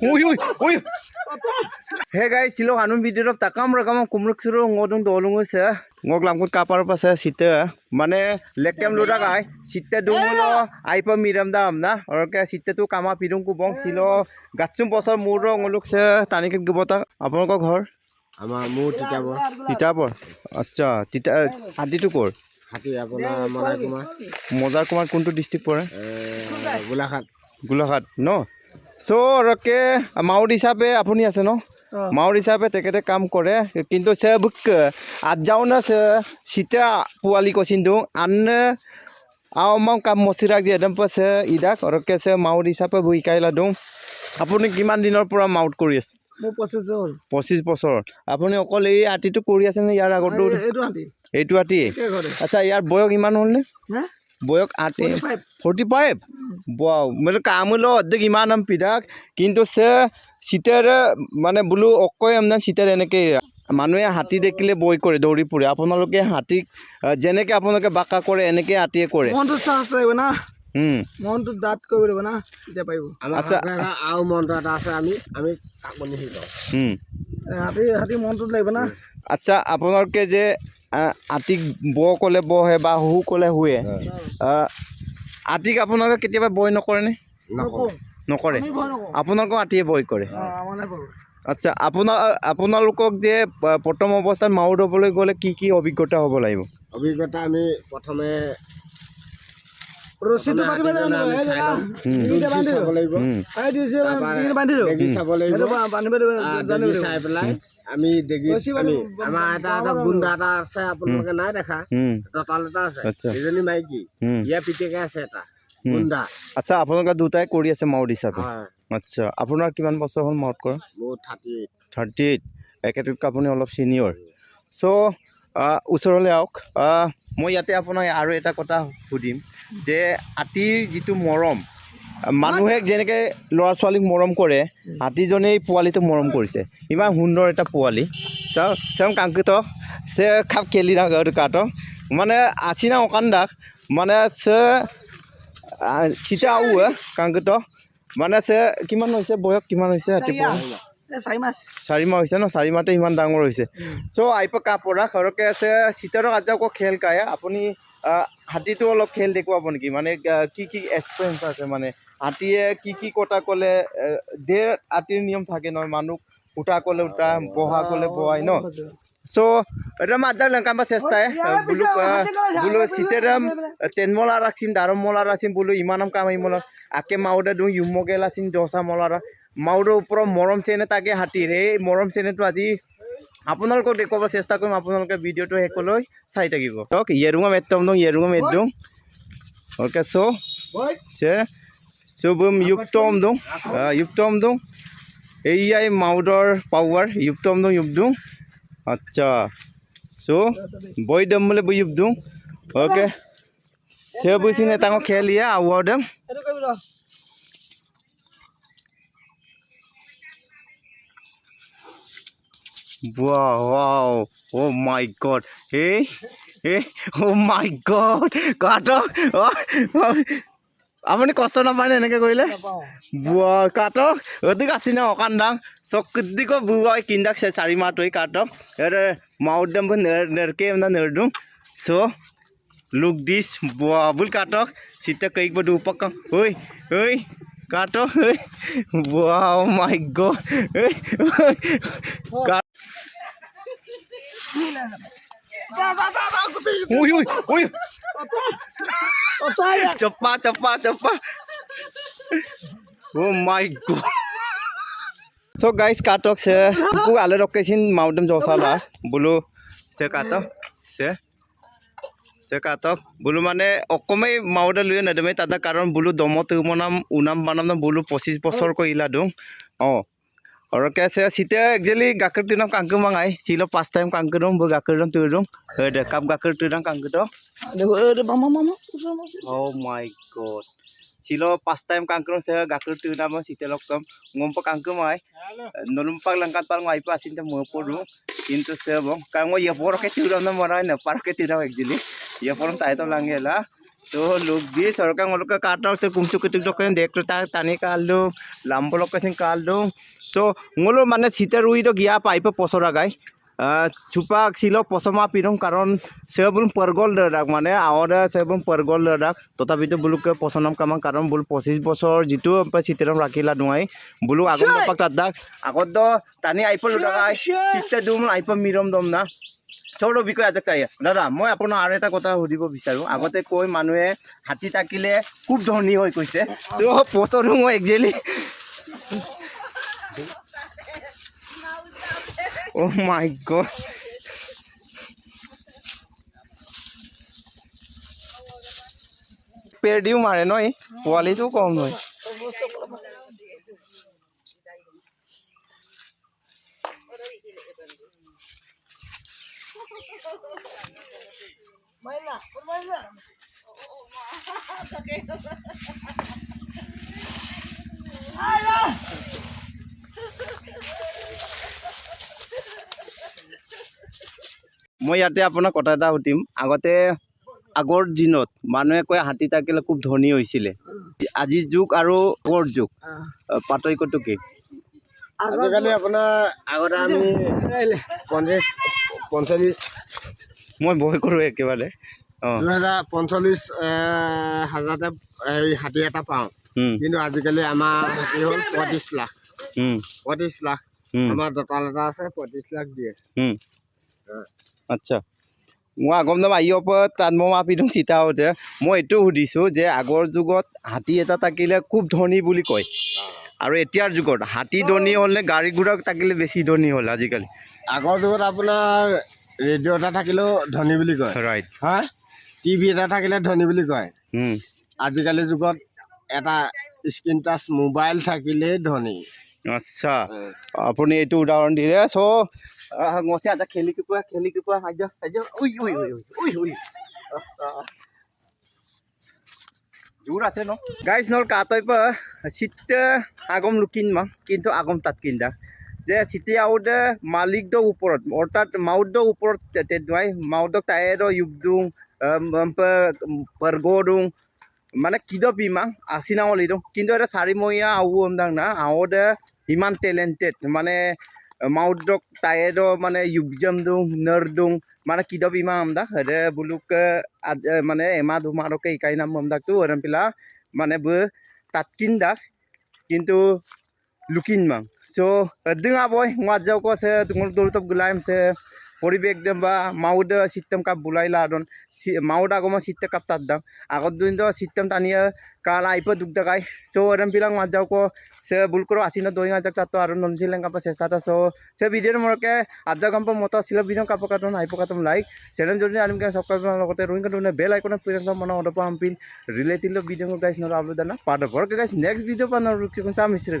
Uy, uy, uy. Hey guys, silo anun video rap takam rakam kumruk suru ngodung dolung se ngok langkut kapar pa sa sita mane lekem luda kai sita dungulo ai pa miram dam na or ke sita tu kama pidung ku bong silo gatsum bosor muro ngoluk se tanik gibota আপোনালোকৰ ঘৰ আমাৰ মোৰ তিতাবৰ তিতাবৰ আচ্ছা তিতা আদিটো ক'ৰ হাতী আপোনাৰ মৰাই কুমাৰ মজাৰ কুমাৰ কোনটো ডিষ্ট্ৰিক্ট পৰে গোলাঘাট গোলাঘাট ন চ' ৰকে মাউট হিচাপে আপুনি আছে ন? মাউট হিচাপে তেখেতে কাম কৰে। কিন্তু সে বুক আজ যাও না সে সিটা পোৱালি কচিন্তু আন আও মাও কাম মচিৰাক দিয়ে একদম সে ইদাক। ৰকে সে মাউট হিচাপে বহি কাইলা দিওঁ। আপুনি কিমান দিনৰ পৰা মাউট কৰি আছে? মোৰ পঁচিছ বছৰ। আপুনি অকল এই আটিটো কৰি আছে নে ইয়াৰ আগতো এইটো আটি। আচ্ছা ইয়াৰ বয়স ইমান হ'লনে বয়স আট ফোর্টি ফাইভ মানে কামল অর্ধেক ইমান আম পিঠাক। কিন্তু সে শীতের মানে বোলো অকয় আমদান শীতের এনেকে মানুহে হাতী দেখিলে বৈ কৰে দৌৰি ফুৰে। আপোনালোকে হাতীক যেনেকে আপোনালোকে বাঁকা কৰে এনেকে হাতীয়ে কৰে। মনটো দাঁত কৰিব লাগিব না? তেতিয়া পাৰিব। আচ্ছা, আৰু মনটো এটা আছে আমি আমি হাতী হাতী মনটোত লাগিব না? আচ্ছা আপোনালোকে যে হাতীক ব ক'লে বহে বা হু ক'লে শুৱে আটিক আপোনালোকে কেতিয়াবা বয় নকৰেনে নকৰে। আপোনালোকৰ হাতীয়ে বয় কৰে? আচ্ছা আপোনাৰ আপোনালোকক যে প্ৰথম অৱস্থাত মাউৰ ধবলৈ গ'লে কি কি অভিজ্ঞতা হ'ব লাগিব? অভিজ্ঞতা আমি প্ৰথমে চাই লওঁ উম। লাগিব। এই দিছে বান্ধি দিওঁ দেগি চাব লাগিব। বান্ধিব জানিব চাই পেলাই আমি বান্ধিব- আমাৰ এটা এটা গুণ্ডা এটা আছে আপোনালোকে নাই দেখা? উম, দঁতাল এটা আছে। আচ্ছা। এজনী মাইকী উম। ইয়াৰ পিতেকে আছে এটা গুণ্ডা। আচ্ছা আপোনালোকে দুটাই কৰি আছে মাউত হিচাপে? আচ্ছা আপোনাৰ কিমান বছৰ হ'ল মাউত কৰা? বহুত থাৰ্টি এইট থাৰ্টি এইট একেটোতকৈ আপুনি অলপ ছিনিয়ৰ চ' ওচৰলৈ আহক। মই ইয়াতে আপোনাক আৰু এটা কথা সুধিম, যে হাতীৰ যিটো মৰম, মানুহে যেনেকৈ ল'ৰা ছোৱালীক মৰম কৰে, হাতীজনেই পোৱালিটোক মৰম কৰিছে। ইমান সুন্দৰ এটা পোৱালি। চাওঁ চাওঁ কাংকিত সে খাপ খেলি কাটো মানে আছিনা অকান্দাক মানে সে চিটা আউ কাংকিত মানে সে কিমান হৈছে, বয়স কিমান হৈছে, ৰাতিপুৱা? চাৰি মাহ। হৈছে ন? চাৰি মাহতে ইমান ডাঙৰ হৈছে। চ' আইপা কাপৰা সৰহকৈ আছে চিতাৰক আজি আকৌ খেল কায় আপুনি হাতীটো অলপ খেল দেখুৱাব নেকি? মানে কি কি এক্সপিৰিয়েঞ্চ আছে? মানে হাতীয়ে কি কি কথা ক'লে ধেৰ হাতীৰ নিয়ম থাকে নহয় মানুহ উঠা ক'লে উঠা বহা ক'লে বহাই ন? চ' এটা মাজাৰ লেংকাম্বা চেষ্টাই। বোলো বোলো চিতেৰাম তেনমলা ৰাখছিন দাৰম মলা ৰাখছিন বোলো ইমানম কাম আহিমল আকে মাউদে দিওঁ ইমগেল আছিল জচা মলাৰা। মাউদৰ ওপৰত মৰম চেনে তাকে হাতীৰ এই মৰম চেনেটো আজি আপোনালোকক দেখুৱাব চেষ্টা কৰিম। আপোনালোকে ভিডিঅ'টো শেষলৈ চাই থাকিব। চাওক, ইয়েৰুঙা মেটম দিওঁ ইয়েৰুঙা মেট দিওঁ অ'কে, চ' চে চুবুম ইউপটম দিওঁ ইউপটম দিওঁ এইয়াই মাউদৰ পাৱাৰ ইউপটম দিওঁ ইউপ দিওঁ আচ্ছা চ' বই দম বোলে বই ইউপ দিওঁ অ'কে। সে বুঝিনে তাঙ্গ খেলিয়ে আউয়াও দেম wow. Oh my god. Hey, hey, oh my god. কাটক আপুনি কষ্ট নাপায়নে এনেকৈ কৰিলে বুৱা কাটক অধিক আছি না অকান দাং চকুদিক বুৱাই কিন্দাক চাৰি মাহ তৈ কাটক এৰে মাউদম নেৰকে না নেৰদুং চ' লুক দিছ বুৱা বুল কাটক চিতা কৈক বডু উপক ঐ ঐ কাটক ঐ বুৱা মাই গড ঐ কাট Uy, uy, uy. Cepat, cepat, cepat. Oh my god. So guys, katok se ku ale rokesin mountain josala bulu se katok se se katok bulu মানে অকমেই মাউদে লৈ নেদেমে তাতে কাৰণ বোলো দমত উমনাম উনাম বানাম বোলো পঁচিছ বছৰ কৰিলা দিওঁ অঁ Ada kap gakir tu nang kangkung dong. দেখো Oh dokan dek tu tar tani So ngolo মানে শীতের উই তো গিয়া পাইপ পসরা গাই চুপাক ছিল পচমা পিরং কারণ সেবুল পরগল দাক মানে আওয়ারে সেবুল পরগল দাক তথাপিতো বুলুকে পচনম কামাং কারণ বুল পঁচিছ বছৰ যিটো শীতেরম ৰাখিলা নোৱাই বুলু আগত বাপাক তাত দাক আগত দ টানি আইপল দাগাই শীতে দুম আইপল মিৰম দম না চৌৰ বিষয়ে আজি কাই দাদা মই আপোনাৰ আৰু এটা কথা সুধিব বিচাৰোঁ আগতে কৈ মানুহে হাতী থাকিলে খুব ধনী হৈ কৈছে চ' পচৰো মই একজেলি অ' মাই গড পেৰ দিও মাৰে ন ই পোৱালিটো কম নহয় Maila, maila. মই ইয়াতে আপোনাক কথা এটা সুধিম। আগতে আগৰ দিনত মানুহে কয় হাতী থাকিলে খুব ধনী হৈছিলে। আজিৰ যুগ আৰু আগৰ যুগ পাৰ্থক্যটো কি? আজিকালি আপোনাৰ আগতে আমি পঞ্চাছ পঞ্চল্লিছ মই ভয় কৰোঁ একেবাৰে। অঁ। দুহেজাৰ পঞ্চল্লিছ হাজাৰতে হেৰি হাতী এটা পাওঁ। কিন্তু আজিকালি আমাৰ হাতী হ'ল পঁয়ত্ৰিছ লাখ। পঁয়ত্ৰিছ লাখ। আমাৰ দঁতাল এটা আছে পঁয়ত্ৰিছ লাখ দিয়ে। আচ্ছা। মই আগম নাম আহি ওপৰত তাত মই মাপি দিওঁ চিতা হওঁতে। মই এইটো সুধিছোঁ যে আগৰ যুগত হাতী এটা থাকিলে খুব ধনী বুলি কয়। আৰু এতিয়াৰ যুগত হাতী ধনী হ'লে গাড়ী ঘোঁৰা থাকিলে বেছি ধনী হ'ল আজিকালি। আগৰ যুগত আপোনাৰ ৰেডিঅ' এটা থাকিলেও ধনী বুলি কয়। ৰাইট হা? টিভি এটা থাকিলে ধনী বুলি কয়। আজিকালি যুগত এটা স্ক্ৰীণ টাচ মোবাইল থাকিলেই ধনী। আচ্ছা। আপুনি এইটো উদাহৰণ দিলে। চ' ngose aja খেলি কিপা খেলি কিপা aja aja উই উই উই উই উই জোৰ আছে ন? গাইজ নল কাতই পা চিতে আগম লুকিন মা, কিন্তু আগম তাত কিন্দা যে চিটি আউটে মালিক দ ওপৰত অৰ্থাৎ মাউদ দ ওপৰত তেদুৱাই মাউদক টায়াৰ ইউবদুং পাৰগদুং মানে কিদ বিমাং আচিনাও লিদুং কিন্তু এটা চাৰিমহীয়া আউ আমদাং না আউতে ইমান টেলেণ্টেড মানে maudok tayo do mana yubjam dung nerdung mana kidop ima amda hare buluk mana ema du maro ke ikai nam amda tu orang pila mana bu tatkin dak kintu lukin mang so denga boy ngat jau ko se tungol dorutop gulaim se পরিবেশ দাম বা মাউড system কাপ বুলাইলা আদন মাউড আগমা system কাপ তার দাম আগর দিন তো সিস্টেম টানিয়ে কাল আইপ দুগদা গাই সো এরম পিলাং মাত যাও কো সে বুল করো আসিনা দই আজাক চাতো আর নমছিলেন কাপা তো চ' সে ভিডিওর মরকে আজ কাম্প মত আসলে ভিডিও কাপ কাটন আইপ কাটম লাইক চ্যানেল যদি সবকাল লগতে রুইন কাটুনে বেল আইকনে প্রেস মন অদপ আম্পিল রিলেটিভ ভিডিও গাইস নরা আপলোড দানা part of guys next video পানৰ ৰুকি কোন সামিস্ত্রি